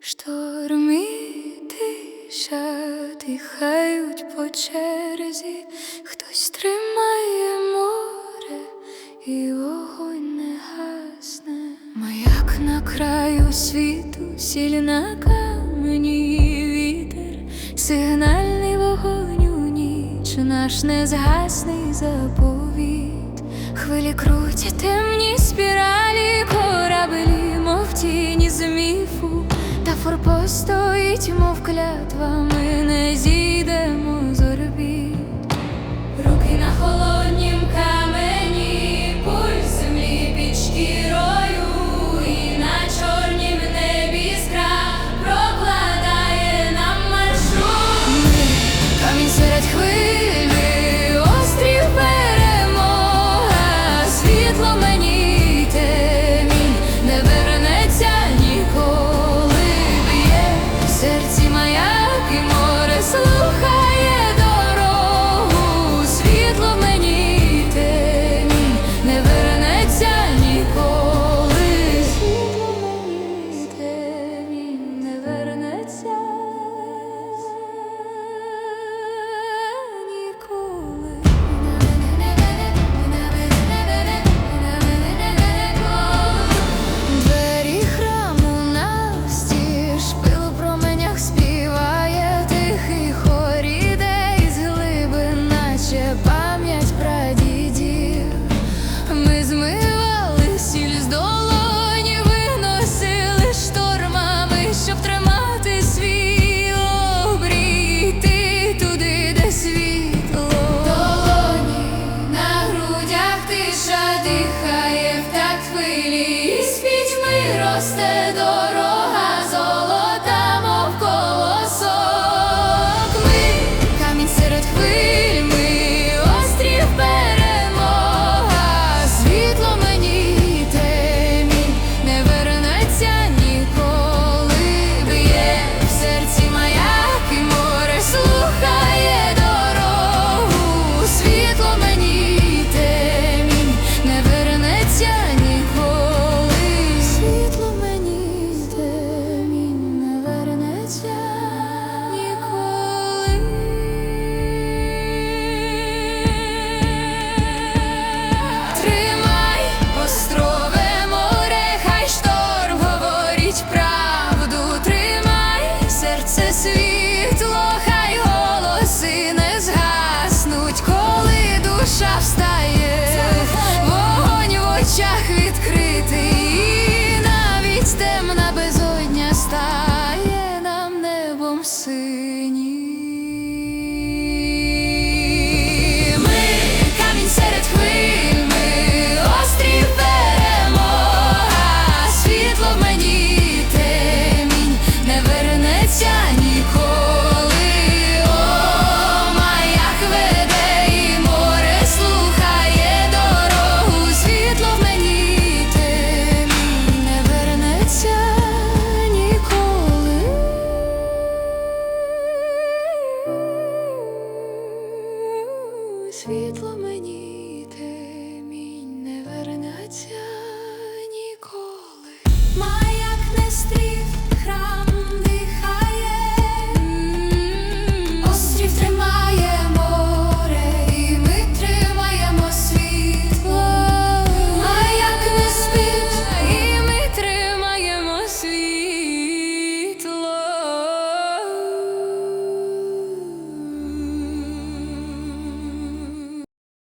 Шторми тиша дихають по черзі, хтось тримає море і вогонь не гасне, маяк на краю світу, сіль на камені вітер, сигнальний вогонь у ніч, наш незгасний заповіт. Хвилі круті, темні спіралі, корабелі, мов тіні з міфу, та форпост стоїть, мов клятвами. się світло мені.